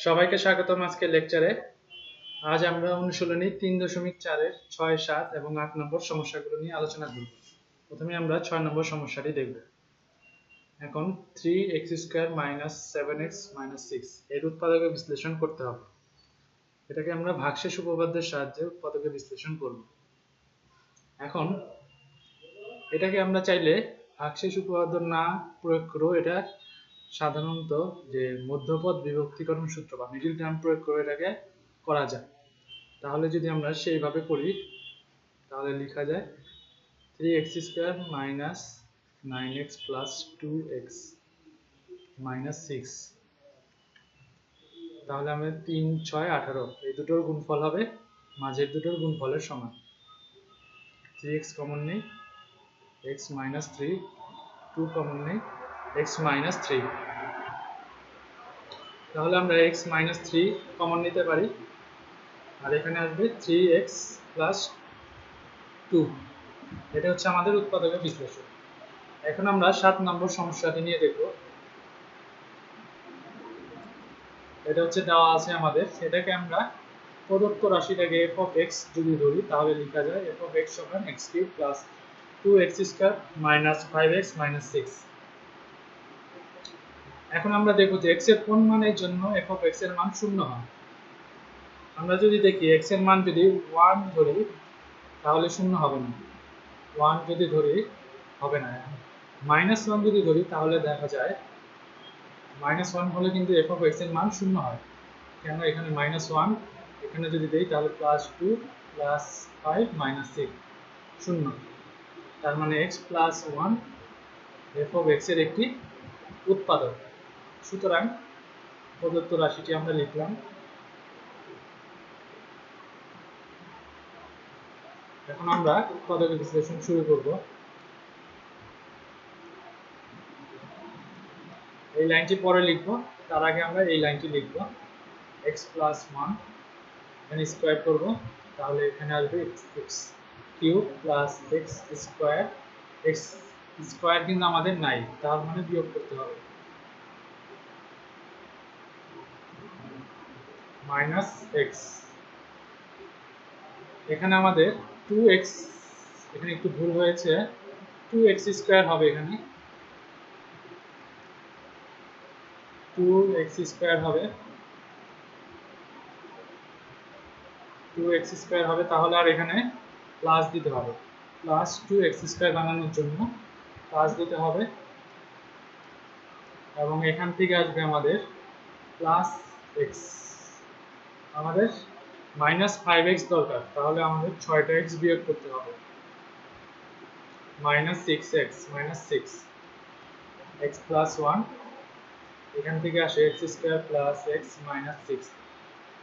সবাইকে স্বাগতম আজকে লেকচারে আজ আমরা অনুশীলনী তিন দশমিক চারের ছয় সাত এবং আট নম্বর সমস্যাগুলো নিয়ে আলোচনা করব। প্রথমে আমরা ছয় নম্বর সমস্যাটি দেখব। এখন three x square minus seven x minus six এর উৎপাদকে বিশ্লেষণ করতে হবে। এটাকে আমরা ভাগশেষ উপপাদ্যের সাহায্যে উৎপাদকে বিশ্লেষণ করব। এখন এটাকে আমরা চাইলে ভাগশেষ উপপাদ্য না প্রয়োগ করেও এটা সাধারণত যে মধ্যপদ বিভক্তিকরণ সূত্র বা মিডিল টার্ম প্রয়োগ করে এটাকে করা যায়। তাহলে যদি আমরা সেইভাবে করি, তাহলে লেখা যায় three x square minus nine x plus two x minus six তাহলে আমাদের তিন, ছয়, আঠারো, এই দুটোর গুণফল হবে, মাঝের দুটোর গুণফলের সমান। থ্রি এক্স কমন নেই x minus three two common নেই। এক্স মাইনাস থ্রি তাহলে আমরা এক্স মাইনাস থ্রি কমন নিতে পারি। আর এখানে আসবে থ্রি এক্স প্লাস টু এটা হচ্ছে আমাদের উৎপাদকের বিশ্লেষণ। এখন আমরা সাত নম্বর সমস্যাটি নিয়ে দেখব। এটা হচ্ছে দেওয়া আছে আমাদের। সেটাকে আমরা প্রদত্ত রাশিটাকে এফ অফ এক্স যদি ধরি, তাহলে লেখা যায় এফ অফ এক্স সমান x cube plus two x square minus five x minus six এখন আমরা দেখব যে x এর কোন মানের জন্য f অফ x এর মান শূন্য হয়। আমরা যদি দেখি x এর মান যদি 1 ধরি, তাহলে শূন্য হবে না। 1 যদি ধরি, হবে না। মাইনাস ওয়ান যদি ধরি, তাহলে দেখা যায় মাইনাস ওয়ান হলে কিন্তু এফ অফ এক্সের মান শূন্য হয়। কেন এখানে মাইনাস ওয়ান এখানে যদি দেই, তাহলে plus two plus five minus six শূন্য। তার মানে x plus one f of এক্সের একটি উৎপাদক। সুতরাং প্রদত্ত রাশিটি আমরা লিখলাম। এখন আমরা উৎপাদকের বিশ্লেষণ শুরু করব। এই লাইনটি পরে লিখব। তার আগে আমরা এই লাইনটি লিখব। x প্লাস ওয়ান এখানে স্কোয়ার করব। তাহলে এখানে আসবে x cube plus x square x square কিন্তু আমাদের নাই, তার মানে বিয়োগ করতে হবে। মাইনাস এক্স এখানে আমাদের টু এক্স এখানে একটু ভুল হয়েছে। টু এক্স স্কোয়ার হবে এখানে। টু এক্স স্কোয়ার হবে। টু এক্স স্কোয়ার হবে, তাহলে আর এখানে প্লাস দিতে হবে। প্লাস টু এক্স স্কোয়ার বানানোর জন্য প্লাস দিতে হবে। এবং এখান থেকে আসবে আমাদের প্লাস এক্স আমাদের মাইনাস ফাইভ এক্স দরকার, তাহলে আমাদের ছয়টা এক্স বিয়োগ করতে হবে। Minus six x minus six x plus one এখান থেকে আসে x square plus x minus six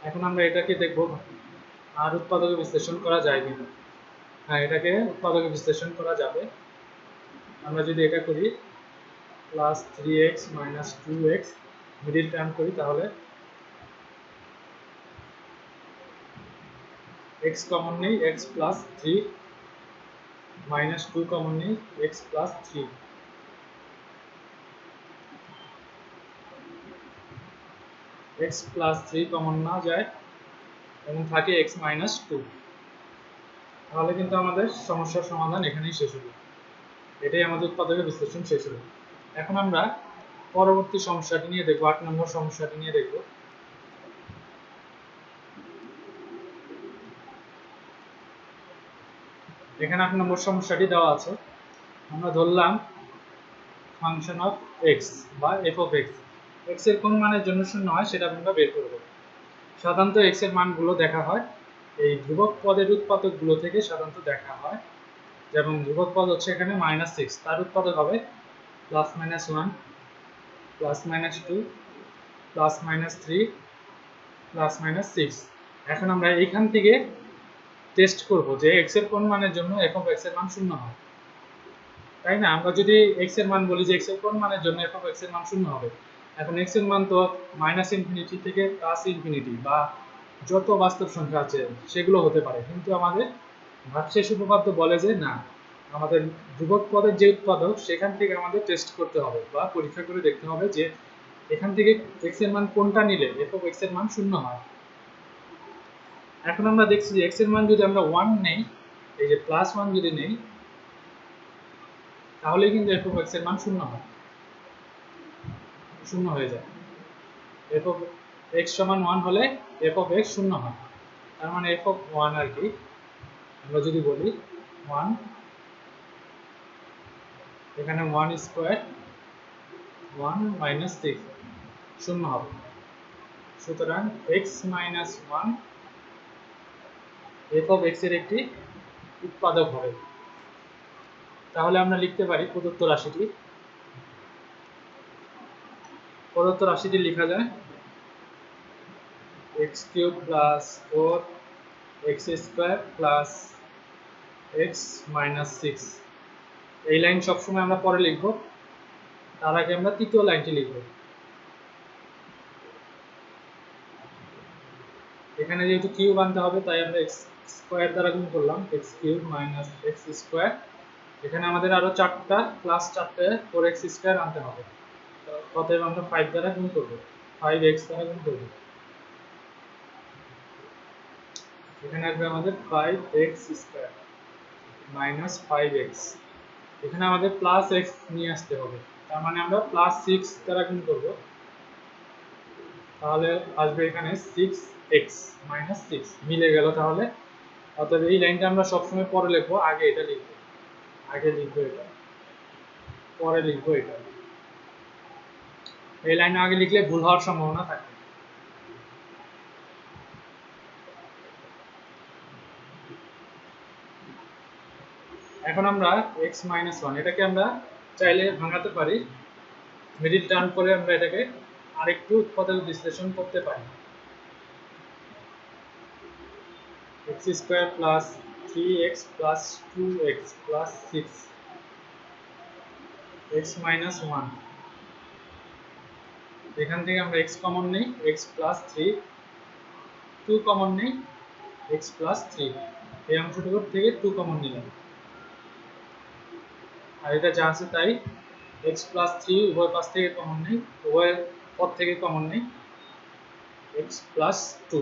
এখন আমরা এটাকে দেখব আর উৎপাদকে বিশ্লেষণ করা যায় কিনা। হ্যাঁ এটাকে উৎপাদকে বিশ্লেষণ করা যাবে। আমরা যদি এটা করি plus three x minus two x middle term করি, তাহলে x কমন নেই, x plus three minus two common নেই, x plus three x plus three common না যায়, এবং থাকে x মাইনাস টু তাহলে কিন্তু আমাদের সমস্যার সমাধান এখানেই শেষ হলো। এটাই আমাদের উৎপাদকের বিশ্লেষণ শেষ হলো। এখন আমরা পরবর্তী সমস্যাটি নিয়ে দেখব, আট নম্বর সমস্যাটি নিয়ে দেখব। এখানে আট নম্বর সমস্যাটি দেওয়া আছে। আমরা ধরলাম ফাংশন অফ এক্স বা এফ অফ এক্স এক্সের কোন মানের জন্য শূন্য হয়, সেটা আমরা বের করব। সাধারণত এক্সের মানগুলো দেখা হয়। এই ধ্রুবক পদের উৎপাদকগুলো থেকে সাধারণত দেখা হয়। যেমন ধ্রুবক পদ হচ্ছে এখানে মাইনাস সিক্স তার উৎপাদক হবে plus minus one plus minus two plus minus three plus minus six এখন আমরা এইখান থেকে টেস্ট করব যে x এর কোন মানের জন্য f অফ x এর মান শূন্য হয় তাই না? আমরা যদি x এর মান বলি যে x এর কোন মানের জন্য f অফ x এর মান শূন্য হবে, এখন x এর মান তো মাইনাস ইনফিনিটি থেকে প্লাস ইনফিনিটি বা যত বাস্তব সংখ্যা আছে, সেগুলো হতে পারে। কিন্তু আমাদের ভাগশেষ উপপাদ্য বলে যে না, আমাদের ধ্রুবক পদের যে উৎপাদক, সেখান থেকে আমাদের টেস্ট করতে হবে বা পরীক্ষা করে দেখতে হবে যে এখান থেকে x এর মান কোনটা নিলে f অফ x এর মান শূন্য হয়। এখন আমরা দেখছি যে x এর মান যদি আমরা 1 নেই, এই যে প্লাস 1 যদি নেই তাহলে কিন্তু f অফ x এর মান শূন্য হয়। শূন্য হয়ে যায়। f অফ x সমান 1 হলে f অফ x শূন্য হয়। তার মানে f অফ 1 আর কি। আমরা যদি বলি 1 এখানে 1 স্কয়ার 1 মাইনাস 6 শূন্য হবে। সুতরাং x মাইনাস 1 f অফ এর একটি উৎপাদক হবে। তাহলে আমরা লিখতে পারি প্রদত্ত রাশিটি। প্রদত্ত রাশিটি লেখা যায় x cube plus four x square plus x minus six এই লাইন সবসময় আমরা পরে লিখব। তার আগে আমরা তৃতীয় লাইনটি লিখব। এখানে যেহেতু কিউব আনতে হবে, তাই আমরা এক্স স্কোয়ার দ্বারা গুণ করলাম, x cube minus x square. এখানে আমাদের আরও চারটা প্লাস চারটে ফোর এক্স স্কোয়ার আনতে হবে। অতএব আমরা ফাইভ দ্বারা গুণ করব। ফাইভ এক্স দ্বারা গুণ করব। এখানে আসবে আমাদের five x square minus five x. এখানে আমাদের প্লাস এক্স নিয়ে আসতে হবে। তার মানে আমরা প্লাস সিক্স দ্বারা গুণ করব। তাহলে আসবে এখানে সিক্স এক্স মাইনাস সিক্স মিলে গেল তাহলে। অর্থাৎ এই লাইনটা আমরা সবসময় পরে লিখব, আগে এটা লিখব। আগে লিখব এটা। পরে লিখব এটা। এই লাইনে আগে লিখলে ভুল হওয়ার সম্ভাবনা থাকে। এখন আমরা x মাইনাস ওয়ান এটাকে আমরা চাইলে ভাঙাতে পারি। মিডিল টার্ন করে আমরা এটাকে আরেকটু উৎপাদক বিশ্লেষণ করতে পারি। X square plus three x plus two x plus six x minus one এখান থেকে আমরা x কমন নেই, x plus three two common নেই, x প্লাস থ্রি এই অংশটুকুর থেকে টু কমন নিলাম। আর এটা যা আছে তাই x প্লাস থ্রি উভয় পাশ থেকে কমন নেই, উভয় পদ থেকে কমন নেই। X প্লাস টু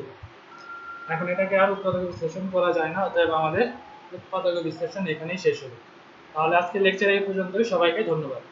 এখন এটাকে আর উৎপাদক বিশ্লেষণ করা যায় না, অতএব আমাদের উৎপাদক বিশ্লেষণ এখানেই শেষ হবে তাহলে আজকে লেকচার এই পর্যন্তই, সবাইকে ধন্যবাদ।